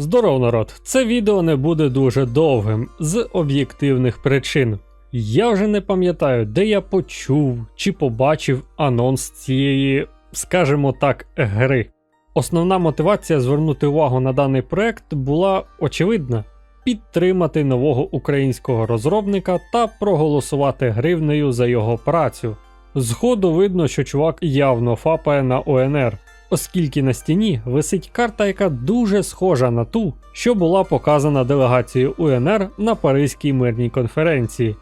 Здоров, народ! Це відео не буде дуже довгим з об'єктивних причин. Я вже не пам'ятаю, де я почув чи побачив анонс цієї, скажімо так, гри. Основна мотивація звернути увагу на даний проект була очевидна: підтримати нового українського розробника та проголосувати гривнею за його працю. Згоду видно, що чувак явно фапає на ОНР, оскільки на стіні висить карта, яка дуже схожа на ту, що була показана делегацією УНР на Паризькій мирній конференції,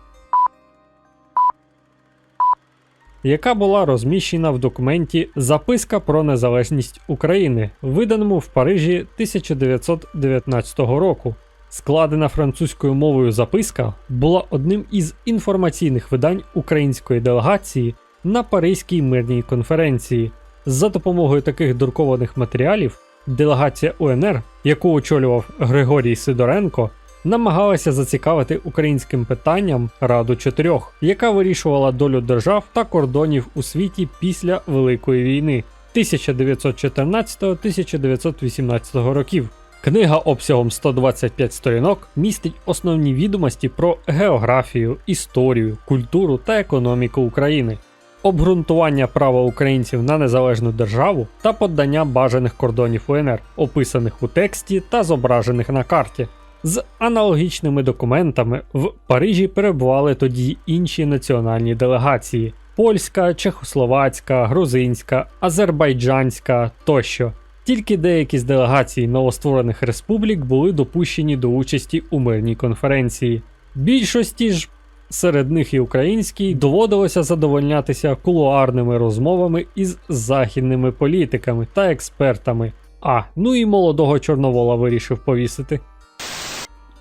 яка була розміщена в документі Записка про незалежність України, виданому в Парижі 1919 року. Складена французькою мовою записка була одним із інформаційних видань української делегації на Паризькій мирній конференції. За допомогою таких друкованих матеріалів делегація УНР, яку очолював Григорій Сидоренко, намагалася зацікавити українським питанням Раду Чотирьох, яка вирішувала долю держав та кордонів у світі після Великої війни 1914-1918 років. Книга обсягом 125 сторінок містить основні відомості про географію, історію, культуру та економіку України, обґрунтування права українців на незалежну державу та подання бажаних кордонів УНР, описаних у тексті та зображених на карті. З аналогічними документами в Парижі перебували тоді інші національні делегації: польська, чехословацька, грузинська, азербайджанська тощо. Тільки деякі з делегацій новостворених республік були допущені до участі у мирній конференції. Більшості ж, серед них і українській, доводилося задовольнятися кулуарними розмовами із західними політиками та експертами. А, ну і молодого Чорновола вирішив повісити.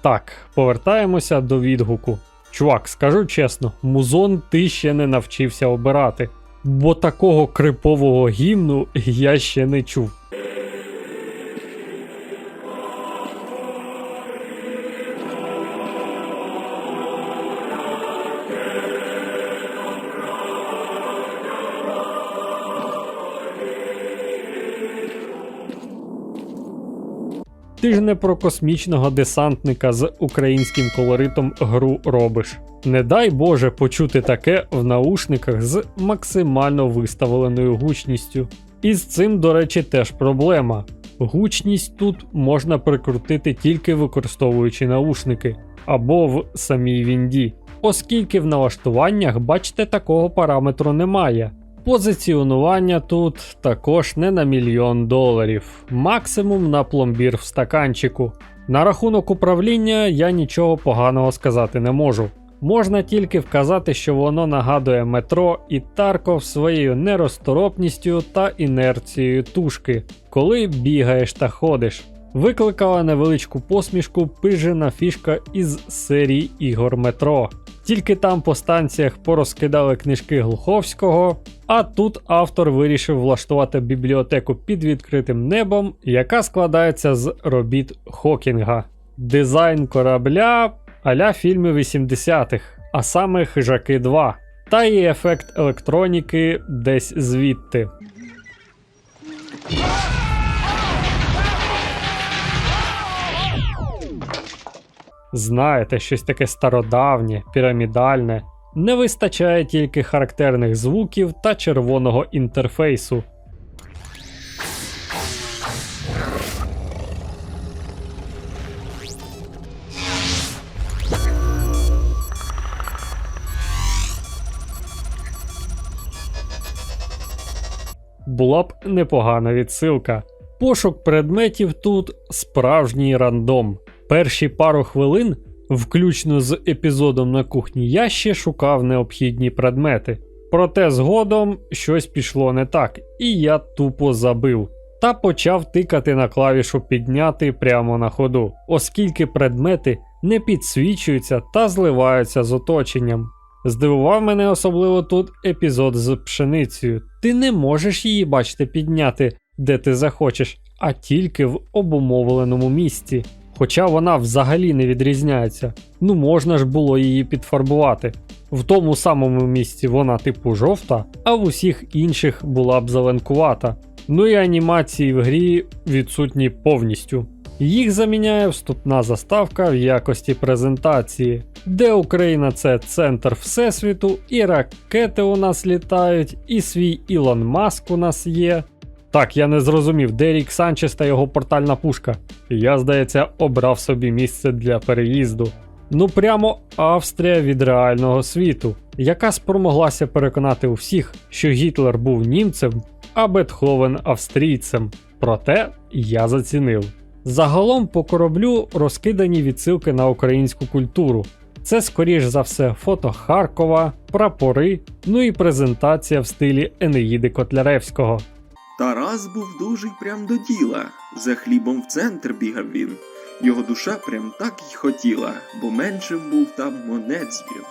Так, повертаємося до відгуку. Чувак, скажу чесно, музон ти ще не навчився обирати, бо такого крипового гімну я ще не чув. Ти ж не про космічного десантника з українським колоритом гру робиш. Не дай Боже почути таке в наушниках з максимально виставленою гучністю. І з цим, до речі, теж проблема. Гучність тут можна прикрутити тільки використовуючи наушники або в самій Вінді, оскільки в налаштуваннях, бачите, такого параметру немає. Позиціонування тут також не на мільйон доларів, максимум на пломбір в стаканчику. На рахунок управління я нічого поганого сказати не можу. Можна тільки вказати, що воно нагадує метро і Тарков своєю неросторопністю та інерцією тушки, коли бігаєш та ходиш. Викликала невеличку посмішку пижена фішка із серії ігор Метро. Тільки там по станціях порозкидали книжки Глуховського, а тут автор вирішив влаштувати бібліотеку під відкритим небом, яка складається з робіт Хокінга. Дизайн корабля а-ля фільми 80-х, а саме Хижаки 2, та і ефект електроніки десь звідти. Знаєте, щось таке стародавнє, пірамідальне. Не вистачає тільки характерних звуків та червоного інтерфейсу. Була б непогана відсилка. Пошук предметів тут справжній рандом. Перші пару хвилин, включно з епізодом на кухні, я ще шукав необхідні предмети. Проте згодом щось пішло не так, і я тупо забив. Та почав тикати на клавішу підняти прямо на ходу, оскільки предмети не підсвічуються та зливаються з оточенням. Здивував мене особливо тут епізод з пшеницею. Ти не можеш її бачити підняти, де ти захочеш, а тільки в обумовленому місці. Хоча вона взагалі не відрізняється. Ну можна ж було її підфарбувати. В тому самому місці вона типу жовта, а в усіх інших була б зеленкувата. Ну і анімації в грі відсутні повністю. Їх заміняє вступна заставка в якості презентації, де Україна це центр Всесвіту, і ракети у нас літають, і свій Ілон Маск у нас є. Так, я не зрозумів, де Рік Санчес та його портальна пушка. Я, здається, обрав собі місце для переїзду. Ну прямо Австрія від реального світу, яка спромоглася переконати усіх, що Гітлер був німцем, а Бетховен австрійцем. Проте я зацінив. Загалом по кораблю розкидані відсилки на українську культуру. Це, скоріш за все, фото Харкова, прапори, ну і презентація в стилі Енеїди Котляревського. Тарас був дуже прям до діла. За хлібом в центр бігав він. Його душа прям так й хотіла, бо меншим був там монет збір.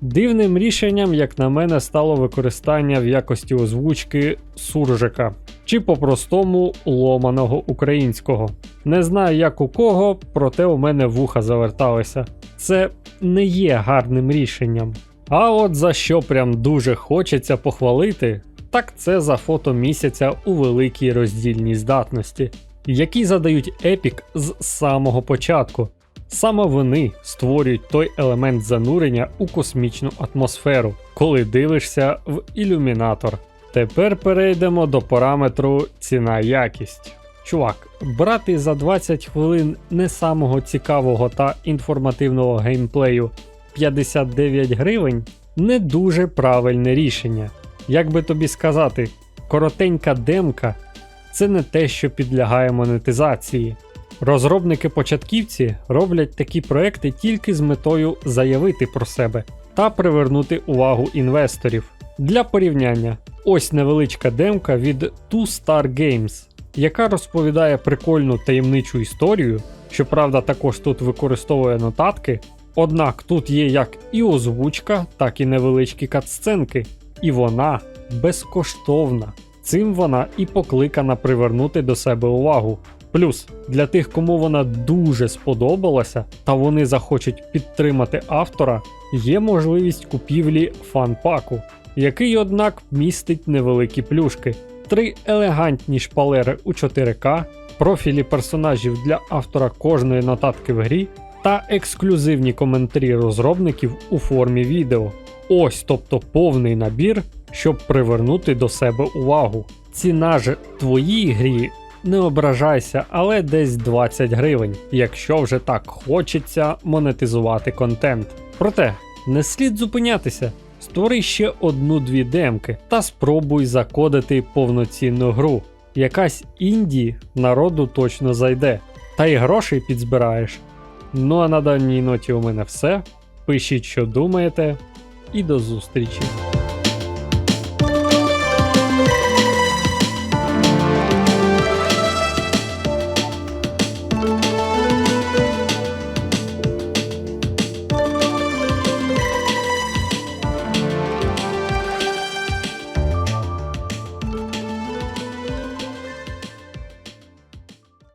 Дивним рішенням, як на мене, стало використання в якості озвучки суржика чи по-простому ломаного українського. Не знаю як у кого, проте у мене вуха заверталися. Це не є гарним рішенням. А от за що прям дуже хочеться похвалити, так це за фото місяця у великій роздільній здатності, які задають епік з самого початку. Саме вони створюють той елемент занурення у космічну атмосферу, коли дивишся в ілюмінатор. Тепер перейдемо до параметру ціна якість. Чувак, брати за 20 хвилин не самого цікавого та інформативного геймплею 59 гривень не дуже правильне рішення. Як би тобі сказати, коротенька демка це не те, що підлягає монетизації. Розробники-початківці роблять такі проекти тільки з метою заявити про себе та привернути увагу інвесторів. Для порівняння, ось невеличка демка від Two Star Games, яка розповідає прикольну таємничу історію, щоправда, також тут використовує нотатки. Однак тут є як і озвучка, так і невеличкі катсценки, і вона безкоштовна. Цим вона і покликана привернути до себе увагу. Плюс для тих, кому вона дуже сподобалася, та вони захочуть підтримати автора, є можливість купівлі фан-паку, який, однак, містить невеликі плюшки, три елегантні шпалери у 4К, профілі персонажів для автора кожної нотатки в грі та ексклюзивні коментарі розробників у формі відео. Ось тобто повний набір, щоб привернути до себе увагу. Ціна ж твоїй грі не ображайся, але десь 20 гривень, якщо вже так хочеться монетизувати контент. Проте не слід зупинятися. Створи ще одну-дві демки та спробуй закодити повноцінну гру. Якась інді народу точно зайде, та й грошей підзбираєш. Ну а на даній ноті у мене все. Пишіть, що думаєте, і до зустрічі!